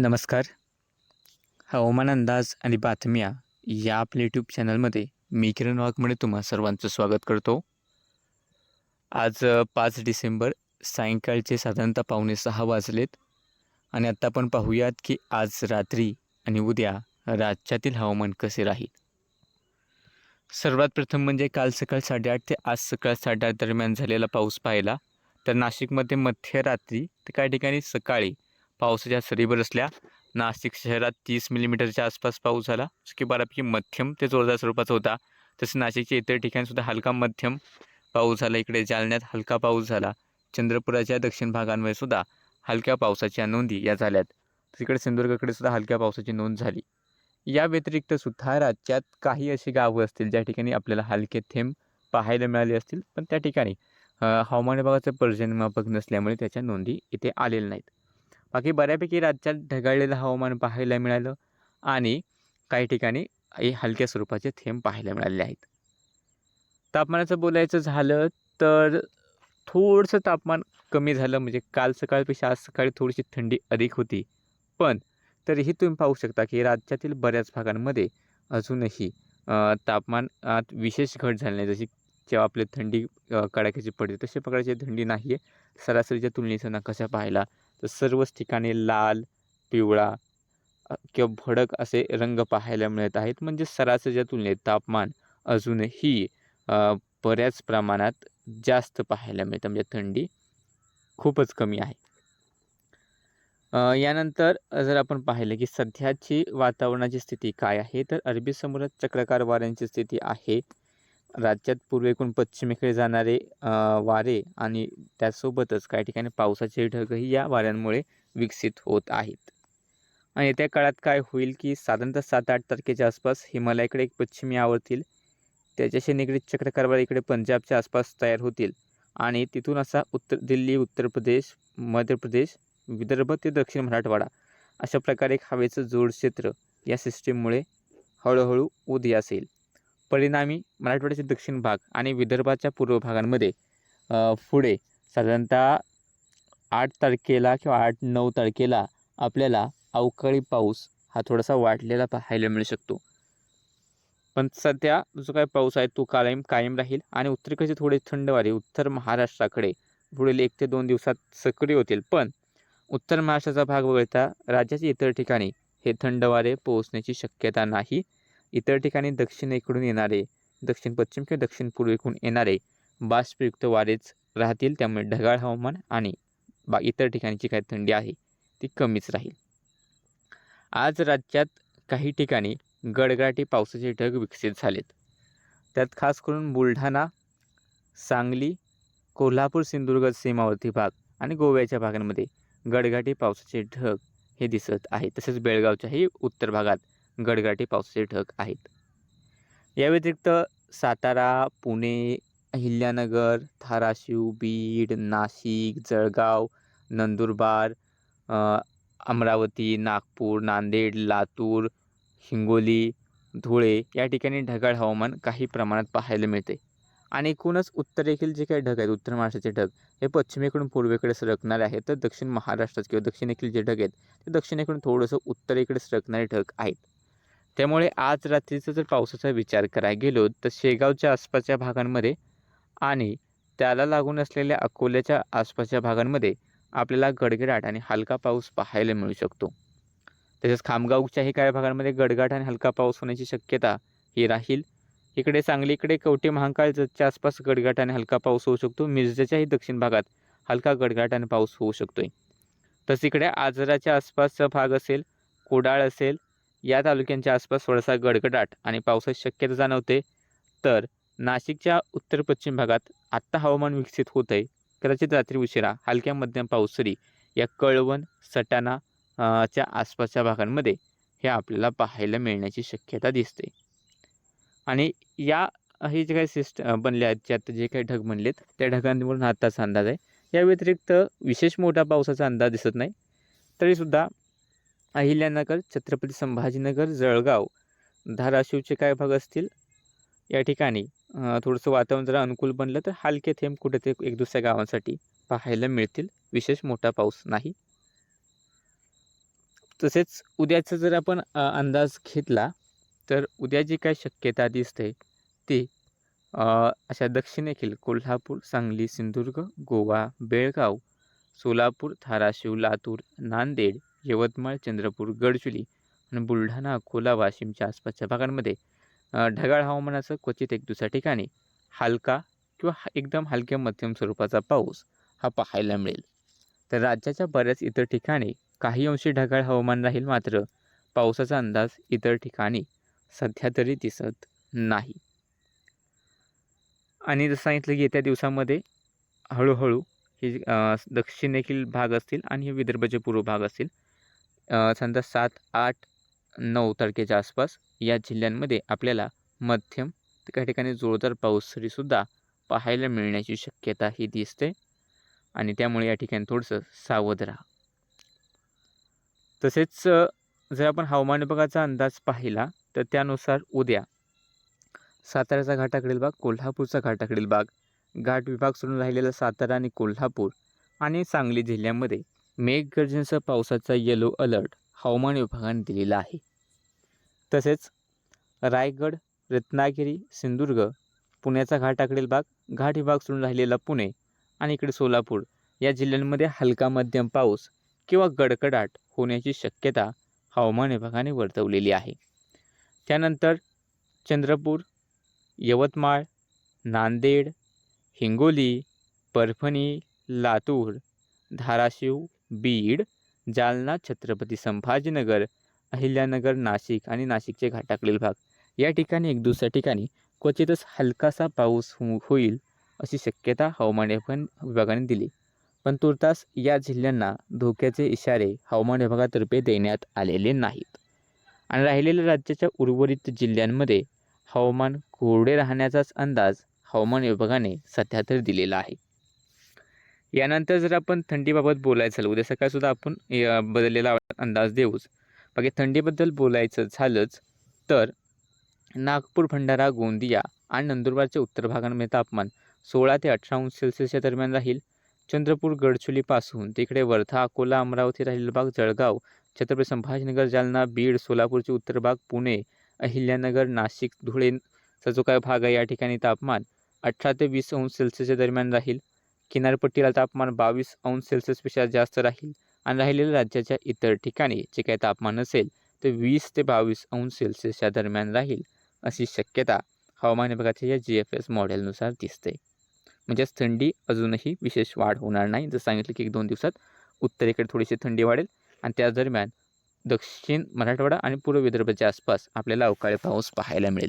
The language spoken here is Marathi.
नमस्कार. हवामान अंदाज आणि बातम्या या आपल्या यूट्यूब चॅनलमध्ये मी किरण वाघमणे तुम्हा सर्वांचं स्वागत करतो. आज पाच डिसेंबर सायंकाळचे साधारणतः पावणे सहा वाजलेत आणि आत्ता आपण पाहूयात की आज रात्री आणि उद्या राज्यातील हवामान कसे राहील. सर्वात प्रथम म्हणजे काल सकाळ साडेआठ ते आज सकाळ साडेआठ दरम्यान झालेला पाऊस पाहिला. तर नाशिकमध्ये मध्यरात्री तर काही ठिकाणी सकाळी पावसाच्या सरी बरसल्या नाशिक शहरात तीस मिलीमीटरच्या आसपास पाऊस झाला जो की बऱ्यापैकी मध्यम ते जोरदार स्वरूपाचा होता. तसेच नाशिकच्या इतर ठिकाणीसुद्धा हलका मध्यम पाऊस झाला. इकडे जालन्यात हलका पाऊस झाला. चंद्रपुराच्या दक्षिण भागांमध्ये सुद्धा हलक्या पावसाच्या नोंदी या झाल्यात. तिकडे सिंधुदुर्गाकडे सुद्धा हलक्या पावसाची नोंद झाली. या व्यतिरिक्त सुद्धा राज्यात काही अशी गावं असतील ज्या ठिकाणी आपल्याला हलके थेंब पाहायला मिळाले असतील पण त्या ठिकाणी हवामान विभागाचं पर्जन्यमापक नसल्यामुळे त्याच्या नोंदी इथे आलेल्या नाहीत. बाकी बऱ्यापैकी राज्यात ढगाळलेलं हवामान पाहायला मिळालं आणि काही ठिकाणी हे हलक्या स्वरूपाचे थेंब पाहायला मिळाले आहेत. तापमानाचं बोलायचं झालं तर थोडंसं तापमान कमी झालं म्हणजे काल सकाळपेक्षा आज सकाळी थोडीशी थंडी अधिक होती. पण तरीही तुम्ही पाहू शकता की राज्यातील बऱ्याच भागांमध्ये अजूनही तापमानात विशेष घट झाली नाही. जशी जेव्हा आपली थंडी कडाक्याची पडते तशा प्रकारची थंडी नाही आहे सरासरीच्या तुलनेचं नकाशा पाहायला तर सर्वच ठिकाणी लाल पिवळा किंवा भडक असे रंग पाहायला मिळत आहेत. म्हणजे सरासरीच्या तुलनेत तापमान अजूनही बऱ्याच प्रमाणात जास्त पाहायला मिळतं. म्हणजे थंडी खूपच कमी आहे. यानंतर जर आपण पाहिलं की सध्याची वातावरणाची स्थिती काय आहे तर अरबी समुद्रात चक्रकार वाऱ्यांची स्थिती आहे. राज्यात पूर्वेकडून पश्चिमेकडे जाणारे वारे आणि त्यासोबतच काही ठिकाणी पावसाचे ढगही या वाऱ्यांमुळे विकसित होत आहेत. आणि येत्या काळात काय होईल की साधारणतः सात आठ तारखेच्या आसपास हिमालयाकडे एक पश्चिमी आवडतील त्याच्याशी निगडीत चक्राकार इकडे पंजाबच्या आसपास तयार होतील आणि तिथून असा उत्तर दिल्ली उत्तर प्रदेश मध्य प्रदेश विदर्भ ते दक्षिण मराठवाडा अशा प्रकारे एक हवेचं जोड क्षेत्र या सिस्टीममुळे हळूहळू उदयास येईल. परिणामी मराठवाड्याचे दक्षिण भाग आणि विदर्भाच्या पूर्व भागांमध्ये पुढे साधारणतः आठ तारखेला किंवा आठ नऊ तारखेला आपल्याला अवकाळी पाऊस हा थोडासा वाढलेला पाहायला मिळू शकतो. पण सध्या जो काय पाऊस आहे तो कायम कायम राहील आणि उत्तरेकडचे थोडे थंड वारे उत्तर महाराष्ट्राकडे पुढील एक ते दोन दिवसात सक्रिय होतील. पण उत्तर महाराष्ट्राचा भाग वगळता राज्याच्या इतर ठिकाणी हे थंड वारे पोहोचण्याची शक्यता नाही. इतर ठिकाणी दक्षिणेकडून येणारे दक्षिण पश्चिम किंवा दक्षिण पूर्वेकडून येणारे बाष्पयुक्त वारेच राहतील. त्यामुळे ढगाळ हवामान आणि बा इतर ठिकाणची काही थंडी आहे ती कमीच राहील. आज राज्यात काही ठिकाणी गडगडाटी पावसाचे ढग विकसित झालेत. त्यात खास करून बुलढाणा सांगली कोल्हापूर सिंधुदुर्ग सीमावर्ती भाग आणि गोव्याच्या भागांमध्ये गडगाटी पावसाचे ढग हे दिसत आहे तसेच बेळगावच्याही उत्तर भागात गडगाटी पावसाचे ढग आहेत. या व्यतिरिक्त सातारा पुणे अहिल्यानगर धाराशिव बीड नाशिक जळगाव नंदुरबार अमरावती नागपूर नांदेड लातूर हिंगोली धुळे या ठिकाणी ढगाळ हवामान काही प्रमाणात पाहायला मिळते. आणि एकूणच उत्तरेखील जे काही ढग आहेत उत्तर महाराष्ट्राचे ढग हे पश्चिमेकडून पूर्वेकडे सरकणारे आहेत. तर दक्षिण महाराष्ट्रात किंवा दक्षिणेकडील जे ढग आहेत ते दक्षिणेकडून थोडंसं उत्तरेकडे सरकणारे ढग आहेत. त्यामुळे आज रात्रीचा जर पावसाचा विचार करायला गेलो तर शेगावच्या आसपासच्या भागांमध्ये आणि त्याला लागून असलेल्या अकोल्याच्या आसपासच्या भागांमध्ये आपल्याला गडगडाट आणि हलका पाऊस पाहायला मिळू शकतो. तसेच खामगावच्याही काही भागांमध्ये गडगडाट आणि हलका पाऊस होण्याची शक्यता ही राहील. इकडे सांगलीकडे कवटे महाकाळच्या आसपास गडगडाट आणि हलका पाऊस होऊ शकतो. मिरजेच्याही दक्षिण भागात हलका गडगडाट आणि पाऊस होऊ शकतोय. तसं इकडे आजराच्या आसपासचा भाग असेल कुडाळ असेल या तालुक्यांच्या आसपास थोडासा गडगडाट आणि पावसाची शक्यता जाणवते. तर नाशिकच्या उत्तर पश्चिम भागात आत्ता हवामान विकसित होत आहे कदाचित रात्री उशिरा हलक्या मध्यम पावसरी या कळवण सटाणा च्या आसपासच्या भागांमध्ये हे आपल्याला पाहायला मिळण्याची शक्यता दिसते. आणि या हे जे काही सिस्ट बनले आहेत ज्यात जे काही ढग बनलेत त्या ढगांवरून आत्ताचा अंदाज आहे. या व्यतिरिक्त विशेष मोठा पावसाचा अंदाज दिसत नाही. तरीसुद्धा अहिल्यानगर छत्रपती संभाजीनगर जळगाव. धाराशिवचे काय भाग असतील? या ठिकाणी. थोडंसं वातावरण जरा अनुकूल बनलं तर हलके थेंब कुठे ते एक दुसऱ्या गावांसाठी पाहायला मिळतील. विशेष मोठा पाऊस नाही. तसेच उद्याचा जर आपण अंदाज घेतला तर उद्या जी काय शक्यता दिसते ती अशा दक्षिणेखील कोल्हापूर सांगली सिंधुदुर्ग गोवा बेळगाव सोलापूर धाराशिव लातूर नांदेड यवतमाळ चंद्रपूर गडचुली आणि बुलढाणा अकोला वाशिमच्या आसपासच्या भागांमध्ये ढगाळ हवामानाचं क्वचित एक दुसऱ्या ठिकाणी. हलका किंवा एकदम हलक्या मध्यम स्वरूपाचा पाऊस हा पाहायला मिळेल. तर राज्याच्या बऱ्याच इतर ठिकाणी काही अंशी ढगाळ हवामान राहील मात्र पावसाचा अंदाज इतर ठिकाणी सध्या तरी दिसत नाही. आणि जसं सांगितलं की येत्या दिवसामध्ये हळूहळू हे जे, भाग असतील आणि हे विदर्भाचे पूर्व भाग असतील. समजा सात आठ नऊ तारखेच्या आसपास या जिल्ह्यांमध्ये आपल्याला मध्यम तर काही ठिकाणी जोरदार पाऊस तरीसुद्धा पाहायला मिळण्याची शक्यता ही दिसते. आणि त्यामुळे या ठिकाणी थोडंसं सावध राहा. तसेच जर आपण हवामान विभागाचा अंदाज पाहिला तर त्यानुसार उद्या साताऱ्याचा घाटाकडील भाग कोल्हापूरचा घाटाकडील भाग घाट विभाग सोडून राहिलेला सातारा आणि कोल्हापूर आणि सांगली जिल्ह्यामध्ये मेघगर्जनेसह पावसाचा येलो अलर्ट हवामान विभागाने दिलेला आहे. तसेच रायगड रत्नागिरी सिंधुदुर्ग पुण्याचा घाटाकडील भाग घाट विभाग सोडून राहिलेला पुणे आणि इकडे सोलापूर या जिल्ह्यांमध्ये हलका मध्यम पाऊस किंवा गडगडाट होण्याची शक्यता हवामान विभागाने वर्तवलेली आहे. त्यानंतर चंद्रपूर यवतमाळ नांदेड हिंगोली परभणी लातूर धाराशिव बीड जालना छत्रपती संभाजीनगर अहिल्यानगर नाशिक आणि नाशिकचे घाटाकडील भाग. या ठिकाणी एक दुसऱ्या ठिकाणी क्वचितच हलकासा पाऊस होईल अशी शक्यता हवामान विभाग विभागाने दिली. पण तुर्तास या जिल्ह्यांना धोक्याचे इशारे हवामान विभागातर्फे देण्यात आलेले नाहीत. आणि राहिलेल्या राज्याच्या उर्वरित जिल्ह्यांमध्ये हवामान कोरडे राहण्याचाच अंदाज हवामान विभागाने सध्या तर दिलेला आहे. यानंतर जर आपण थंडीबाबत बोलायचं झालं उद्या सकाळसुद्धा आपण बदललेला अंदाज देऊच. बाकी थंडीबद्दल बोलायचं झालंच तर नागपूर भंडारा गोंदिया आणि नंदुरबारच्या उत्तर भागांमध्ये तापमान सोळा ते अठरा अंश सेल्सिअसच्या दरम्यान राहील. चंद्रपूर गडचुलीपासून तिकडे वर्धा अकोला अमरावती राहिलेला भाग जळगाव छत्रपती संभाजीनगर जालना बीड सोलापूरचे उत्तर भाग पुणे अहिल्यानगर नाशिक धुळेचा जो काय भाग आहे या ठिकाणी तापमान अठरा ते वीस अंश सेल्सिअसच्या दरम्यान राहील. किनारपट्टीला तापमान बावीस अंश सेल्सिअसपेक्षा जास्त राहील आणि राहिलेल्या राज्याच्या इतर ठिकाणी जे काही तापमान असेल ते वीस ते बावीस अंश सेल्सिअसच्या दरम्यान राहील अशी शक्यता हवामान विभागाच्या या जी एफ एस मॉडेलनुसार दिसते. म्हणजेच थंडी अजूनही विशेष वाढ होणार नाही. जसं सांगितलं की एक दोन दिवसात उत्तरेकडे थोडीशी थंडी वाढेल आणि त्या दरम्यान दक्षिण मराठवाडा आणि पूर्व विदर्भाच्या आसपास आपल्याला अवकाळी पाऊस पाहायला मिळेल.